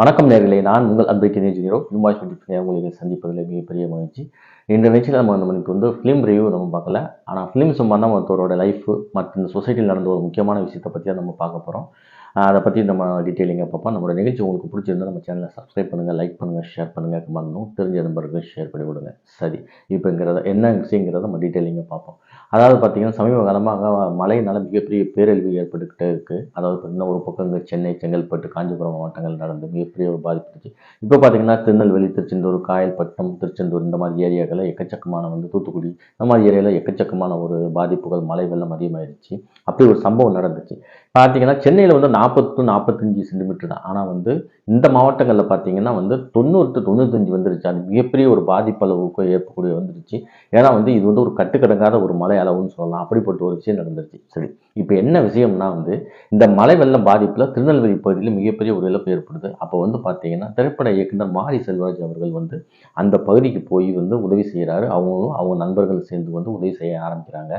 வணக்கம் நேர்களே நான் உங்கள் அன்பைக்கு இன்ஜினியரோ நியூமாய் டுவெண்ட்டி உங்களுக்கு சந்திப்பதில் மிகப்பெரிய மகிழ்ச்சி. இந்த நிகழ்ச்சியில் நம்ம நம்மளுக்கு வந்து ஃபிலிம் ரிவ்யூ நம்ம பார்க்கல. ஆனால் ஃபிலிம் சம்பந்தம் ஒருத்தரோட லைஃப் மற்ற இந்த சொசைட்டியில் நடந்த ஒரு முக்கியமான விஷயத்தை பற்றி நம்ம பார்க்க போகிறோம் அதை பற்றி நம்ம டீட்டெயிலிங்காக பார்ப்போம். நம்மளோட நிகழ்ச்சி உங்களுக்கு பிடிச்சிருந்தா நம்ம சேனலை சப்ஸ்கிரைப் பண்ணுங்கள் லைக் பண்ணுங்கள் ஷேர் பண்ணுங்கள் கமெண்ட் பண்ணும் தெரிஞ்ச நண்பர்களுக்கு ஷேர் பண்ணி விடுங்க. சரி இப்போங்கிறத என்ன விஷயங்கிறத நம்ம டீட்டெயிலிங்காக பார்ப்போம். அதாவது பார்த்தீங்கன்னா சமீப காலமாக மழையினால் மிகப்பெரிய பேரழிவு ஏற்பட்டுக்கிட்டே இருக்குது அதாவது பார்த்தீங்கன்னா ஒரு பக்கம் இங்கே சென்னை செங்கல்பட்டு காஞ்சிபுரம் மாவட்டங்கள் நடந்து மிகப்பெரிய ஒரு பாதிப்பு இருந்துச்சு இப்போ பார்த்தீங்கன்னா திருநெல்வேலி திருச்செந்தூர் காயல்பட்டம் திருச்செந்தூர் இந்த மாதிரி ஏரியாக்களில் எக்கச்சக்கமான வந்து தூத்துக்குடி இந்த மாதிரி ஏரியாவில் எக்கச்சக்கமான ஒரு பாதிப்புகள் மழை வெள்ளம் அதிகமாகிடுச்சு அப்படி ஒரு சம்பவம் நடந்துச்சு. பார்த்தீங்கன்னா சென்னையில் வந்து நாற்பத்து நாற்பத்தஞ்சு சென்டிமீட்டர் தான். ஆனால் வந்து இந்த மாவட்டங்களில் பார்த்தீங்கன்னா வந்து தொண்ணூறு தொண்ணூத்தஞ்சு வந்துருச்சு. அது மிகப்பெரிய ஒரு பாதிப்பளவுக்கு ஏற்பக்கூடிய வந்துருச்சு. ஏன்னா வந்து இது வந்து ஒரு கட்டுக்கடங்காத ஒரு மலை அளவுன்னு சொல்லலாம். அப்படிப்பட்ட ஒரு விஷயம் நடந்துருச்சு. சரி இப்போ என்ன விஷயம்னா வந்து இந்த மலை வெள்ளம் பாதிப்பில் திருநெல்வேலி பகுதியில் மிகப்பெரிய ஒரு இழப்பு ஏற்படுது. அப்போ வந்து பார்த்தீங்கன்னா திரைப்பட இயக்குனர் மாரி செல்வராஜ் அவர்கள் வந்து அந்த பகுதிக்கு போய் வந்து உதவி செய்கிறாரு அவங்களும் அவங்க நண்பர்கள் சேர்ந்து வந்து உதவி செய்ய ஆரம்பிக்கிறாங்க.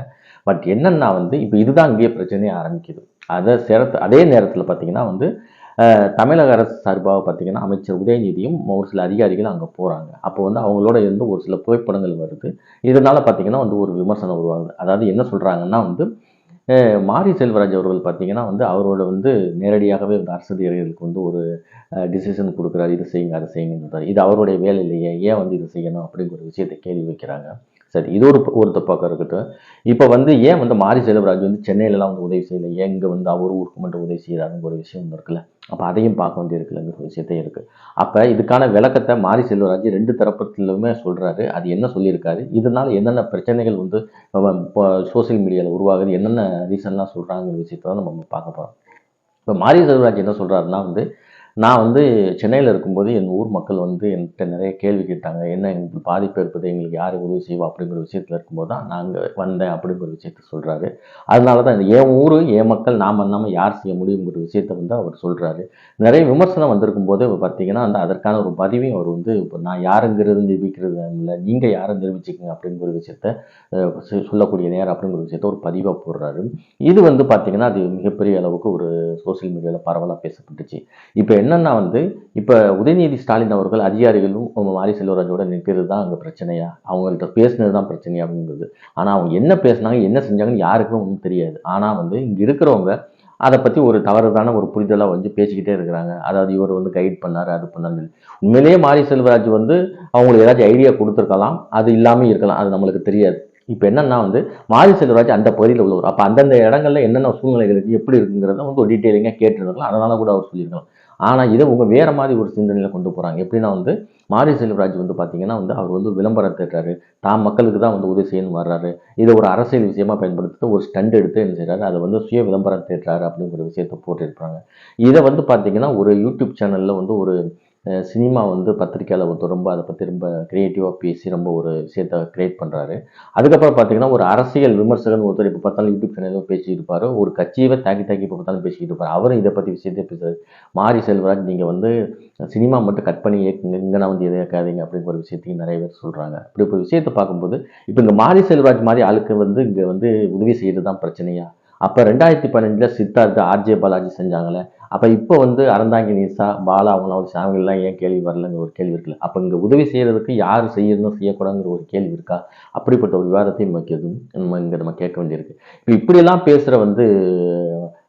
பட் என்னென்னா வந்து இப்போ இதுதான் இங்கேயே பிரச்சனையே ஆரம்பிக்குது. அதை சேர்த்து அதே நேரத்தில் பார்த்தீங்கன்னா வந்து தமிழக அரசு சார்பாக பார்த்தீங்கன்னா அமைச்சர் உதயநிதியும் ஒரு சில அதிகாரிகளும் அங்கே போகிறாங்க அப்போ வந்து அவங்களோட இருந்து ஒரு சில புகைப்படங்கள் வருது. இதனால் பார்த்தீங்கன்னா வந்து ஒரு விமர்சனம் உருவாகுது. அதாவது என்ன சொல்கிறாங்கன்னா வந்து மாரி செல்வராஜ் அவர்கள் பார்த்தீங்கன்னா வந்து அவரோட வந்து நேரடியாகவே வந்து அரசு வந்து ஒரு டிசிஷன் கொடுக்குறாரு. இது செய்யுங்க அதை செய்யுங்கன்றார் இது அவருடைய வேலை இல்லையே ஏன் வந்து இதை செய்யணும் அப்படிங்கிற ஒரு விஷயத்தை கேள்வி வைக்கிறாங்க. சரி இது ஒரு ஒருத்தர் தப்பாக இருக்கட்டும். இப்போ வந்து ஏன் வந்து மாரி செல்வராஜ் வந்து சென்னையிலலாம் வந்து உதவி செய்யலை? ஏன் இங்கே வந்து அவர் ஊருக்கு மட்டும் உதவி செய்கிறாருங்கிற ஒரு விஷயம் ஒன்று இருக்குல்ல? அப்போ அதையும் பார்க்க வேண்டியிருக்குல்லங்கிற ஒரு விஷயத்தையும் இருக்குது அப்போ இதுக்கான விளக்கத்தை மாரி செல்வராஜ் ரெண்டு தரப்புலையுமே சொல்கிறாரு அது என்ன சொல்லியிருக்காரு? இதனால் என்னென்ன பிரச்சனைகள் வந்து இப்போ சோஷியல் மீடியாவில் உருவாகுது? என்னென்ன ரீசன்லாம் சொல்கிறாங்கிற விஷயத்தை நம்ம பார்க்க போகிறோம் இப்போ மாரி செல்வராஜ் என்ன சொல்கிறாருன்னா வந்து நான் வந்து சென்னையில் இருக்கும்போது என் ஊர் மக்கள் வந்து என்கிட்ட நிறைய கேள்வி கேட்டாங்க. என்ன எங்களுக்கு பாதிப்பு இருப்பது எங்களுக்கு யார் உதவி செய்வா? அப்படிங்கிற விஷயத்தில் இருக்கும்போது தான் நாங்கள் வந்தேன் அப்படிங்கிற விஷயத்த சொல்கிறாரு அதனால தான் என் ஊர் என் மக்கள் நான் பண்ணாமல் யார் செய்ய முடியுங்கிற விஷயத்த வந்து அவர் சொல்கிறாரு நிறைய விமர்சனம் வந்திருக்கும் போது பார்த்தீங்கன்னா அந்த அதற்கான ஒரு பதிவையும் அவர் வந்து இப்போ நான் யாருங்கிறது நிரூபிக்கிறது இல்லை நீங்கள் யாரை நிரூபிச்சிக்கங்க அப்படிங்கிற ஒரு விஷயத்த சொல்லக்கூடிய நேரம் அப்படிங்கிற விஷயத்த ஒரு பதிவாக போடுறாரு. இது வந்து பார்த்தீங்கன்னா அது மிகப்பெரிய அளவுக்கு ஒரு சோஷியல் மீடியாவில் பரவலாக பேசப்பட்டுச்சு. இப்போ என்னன்னா வந்து இப்போ உதயநிதி ஸ்டாலின் அவர்கள் அதிகாரிகளும் மாரி செல்வராஜோட நிற்கிறது தான் அங்கே பிரச்சனையா? அவங்கள்ட்ட பேசுனது தான் பிரச்சனையா அப்படிங்கிறது. ஆனால் அவங்க என்ன பேசுனாங்க என்ன செஞ்சாங்கன்னு யாருக்குமே ஒன்றும் தெரியாது. ஆனால் வந்து இங்கே இருக்கிறவங்க அதை பற்றி ஒரு தவறுதான ஒரு புரிதலாக வந்து பேசிக்கிட்டே இருக்கிறாங்க. அதாவது இவர் வந்து கைட் பண்ணார் அது பண்ணார் உண்மையிலேயே மாரி செல்வராஜ் வந்து அவங்களுக்கு ஏதாச்சும் ஐடியா கொடுத்துருக்கலாம். அது இல்லாமல் இருக்கலாம். அது நம்மளுக்கு தெரியாது. இப்போ என்னென்னா வந்து மாரி செல்வராஜ் அந்த பகுதியில் உள்ளவர். அப்போ அந்தந்த இடங்கள்ல என்னென்ன சூழ்நிலைகள் இருக்குது எப்படி இருக்குங்கிறத வந்து ஒரு டீட்டெயிலிங்காக கேட்டுருக்கலாம் அதனால கூட அவர் சொல்லியிருக்கலாம். ஆனால் இதை உங்கள் வேறு மாதிரி ஒரு சிந்தனையில் கொண்டு போகிறாங்க எப்படின்னா வந்து மாரி செல்வராஜ் வந்து பார்த்தீங்கன்னா வந்து அவர் வந்து விளம்பரம் தேடுறாரு. தான் மக்களுக்கு தான் வந்து உதவி செய்யணும் வர்றாரு. இதை ஒரு அரசியல் விஷயமா பயன்படுத்தி ஒரு ஸ்டண்ட் எடுத்து என்ன செய்கிறாரு அதை வந்து சுய விளம்பரம் தேடுறாரு அப்படிங்கிற விஷயத்தை போட்டிருப்பாங்க இதை வந்து பார்த்தீங்கன்னா ஒரு யூடியூப் சேனலில் வந்து ஒரு சினிமா வந்து பத்திரிக்கையாளர் ஒருத்தர் ரொம்ப அதை பற்றி ரொம்ப க்ரியேட்டிவாக பேசி ரொம்ப ஒரு விஷயத்தை க்ரியேட் பண்ணுறாரு அதுக்கப்புறம் பார்த்தீங்கன்னா ஒரு அரசியல் விமர்சகன் ஒருத்தர் இப்போ பார்த்தாலும் யூடியூப் சேனலும் பேசியிருப்பார் ஒரு கட்சியவே தாக்கி தாக்கி இப்போ பார்த்தாலும் பேசிக்கிட்டு இருப்பார். அவரும் இதை பற்றி விஷயத்தை பேசுறாரு. மாரி செல்வராஜ் நீங்கள் வந்து சினிமா மட்டும் கட் பண்ணி இயக்குங்க இங்கே நான் வந்து எதை இயக்காதீங்க அப்படிங்கிற ஒரு விஷயத்தையும் நிறைய பேர் சொல்கிறாங்க அப்படி ஒரு விஷயத்தை பார்க்கும்போது இப்போ இந்த மாரி செல்வராஜ் மாதிரி ஆளுக்கு வந்து இங்கே வந்து உதவி செய்கிறது தான் பிரச்சனையா? அப்போ ரெண்டாயிரத்தி பன்னெண்டில் சித்தார்த்து ஆர்ஜே பாலாஜி செஞ்சாங்களே அப்போ இப்போ வந்து அறந்தாங்கி நீசா பாலா அவங்களாம் ஒரு சாமிகள்லாம் ஏன் கேள்வி வரலங்கிற ஒரு கேள்வி இருக்குல்ல? அப்போ இங்கே உதவி செய்கிறதுக்கு யார் செய்யணும் செய்யக்கூடாதுங்கிற ஒரு கேள்வி இருக்கா? அப்படிப்பட்ட ஒரு விவாதத்தையும் எதுவும் நம்ம இங்கே நம்ம கேட்க வேண்டியிருக்கு. இப்போ இப்படியெல்லாம் பேசுகிற வந்து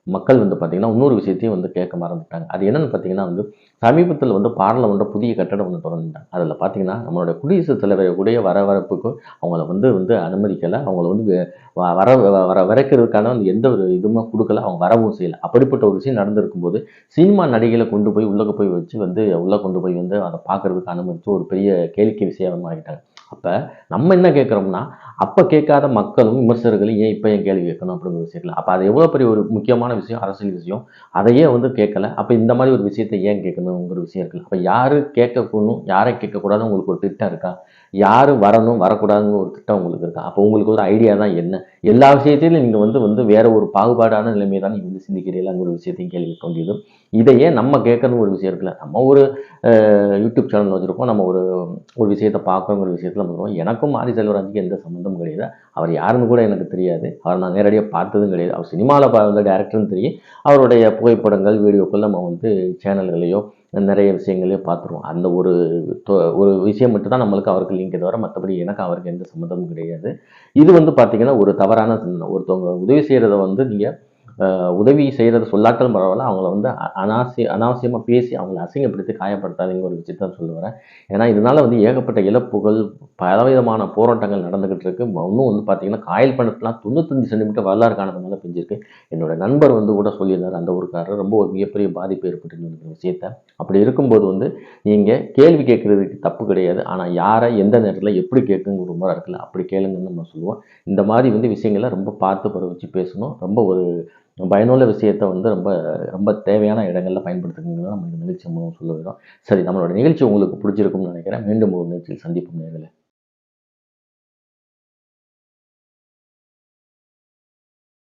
மக்கள் வந்து பார்த்திங்கன்னா இன்னொரு விஷயத்தையும் வந்து கேட்க மறந்துட்டாங்க. அது என்னென்னு பார்த்தீங்கன்னா வந்து சமீபத்தில் வந்து பார்லமெண்ட்டில் புதிய கட்டடம் ஒன்று திறந்துட்டாங்க அதில் பார்த்தீங்கன்னா நம்மளோட குடியரசுத் தலைவருடைய வரவரப்புக்கு அவங்கள வந்து வந்து அனுமதிக்கலை. அவங்கள வந்து வ- வர வ- வர வரைக்கிறதுக்கான வந்து எந்த ஒரு இதுவுமே கொடுக்கல. அவங்க வரவும் செய்யலை. அப்படிப்பட்ட ஒரு விஷயம் நடந்திருக்கும்போது சினிமா நடிகளை கொண்டு போய் உள்ளே போய் வச்சு வந்து உள்ளே கொண்டு போய் வந்து அதை பார்க்குறதுக்கு அனுமதித்து ஒரு பெரிய கேளிக்கை விஷயமாகிட்டாங்க அப்போ நம்ம என்ன கேட்குறோம்னா அப்போ கேட்காத மக்களும் விமர்சகர்களும் ஏன் இப்போ ஏன் கேள்வி கேட்கணும் அப்படிங்கிற விஷயத்தில்? அப்போ அது எவ்வளோ பெரிய ஒரு முக்கியமான விஷயம் அரசியல் விஷயம். அதையே வந்து கேட்கல. அப்போ இந்த மாதிரி ஒரு விஷயத்தை ஏன் கேட்கணுங்கிற விஷயம் இருக்குல்ல அப்போ யார் கேட்கணும் யாரை கேட்கக்கூடாதுன்னு உங்களுக்கு ஒரு திட்டம் இருக்கா? யார் வரணும் வரக்கூடாதுங்கிற ஒரு திட்டம் உங்களுக்கு இருக்கா? அப்போ உங்களுக்கு ஒரு ஐடியா தான் என்ன? எல்லா விஷயத்திலும் நீங்கள் வந்து வந்து வேற ஒரு பாகுபாடான நிலைமையை தான் நீங்கள் வந்து சிந்திக்கிறீங்களாங்கிற ஒரு விஷயத்தையும் கேள்வி கேட்க வேண்டியது. இதை ஏன் நம்ம கேட்கணும் ஒரு விஷயம் இருக்குல்ல. நம்ம ஒரு யூடியூப் சேனல் வச்சுருக்கோம். நம்ம ஒரு ஒரு விஷயத்தை பார்க்குறோங்கிற விஷயத்தில் வந்துருவோம் எனக்கும் மாரி செல்வராஜுக்கு எந்த சம்மந்தமும் கிடையாது. அவர் யாருன்னு கூட எனக்கு தெரியாது. அவர் நான் நேரடியாக பார்த்ததும் கிடையாது. அவர் சினிமாவில் வந்து டேரக்டர்னு தெரியும். அவருடைய புகைப்படங்கள் வீடியோக்கள் நம்ம வந்து சேனல்களையோ நிறைய விஷயங்களையோ பார்த்துருவோம். அந்த ஒரு தொ- ஒரு விஷயம் மட்டும் தான் நம்மளுக்கு அவருக்கு லிங்க் தவிர மற்றபடி எனக்கு அவருக்கு எந்த சம்மந்தமும் கிடையாது. இது வந்து பார்த்திங்கன்னா ஒரு தவறான சிந்தனை. ஒருத்தவங்க உதவி செய்கிறத வந்து நீங்கள் உதவி செய்கிறத சொல்லாட்டாலும் பரவாயில்ல. அவங்கள வந்து அனாவசிய அனாவசியமாக பேசி அவங்கள அசிங்கப்படுத்தி காயப்படுத்தாதீங்க ஒரு விஷயத்த சொல்லி வரேன். ஏன்னா இதனால் வந்து ஏகப்பட்ட இழப்புகள் பலவிதமான போராட்டங்கள் நடந்துக்கிட்டு இருக்கு. இன்னும் வந்து பார்த்தீங்கன்னா காயல் பண்ணத்துலாம் தொண்ணூத்தஞ்சு சென்டிமீட்டர் வரலாறு காணதுனால பெஞ்சிருக்கு. என்னோட நண்பர் வந்து கூட சொல்லியிருந்தார் அந்த ஊருக்காரர். ரொம்ப ஒரு மிகப்பெரிய பாதிப்பு ஏற்பட்டு விஷயத்த. அப்படி இருக்கும்போது வந்து நீங்கள் கேள்வி கேட்குறதுக்கு தப்பு கிடையாது. ஆனால் யாரை எந்த நேரத்தில் எப்படி கேட்குங்கிற ஒரு முறை இருக்குல்ல அப்படி கேளுங்கன்னு நம்ம சொல்லுவோம். இந்த மாதிரி வந்து விஷயங்களை ரொம்ப பார்த்து பரவச்சு பேசணும். ரொம்ப ஒரு பயனுள்ள விஷயத்தை வந்து ரொம்ப ரொம்ப தேவையான இடங்களில் பயன்படுத்துங்கிறது நம்ம இந்த நிகழ்ச்சி மூலம் சொல்லுகிறோம் சரி நம்மளோட நிகழ்ச்சி உங்களுக்கு பிடிச்சிருக்கும்னு நினைக்கிறேன். மீண்டும் ஒரு நிகழ்ச்சியில் சந்திப்போம் நேர்களே.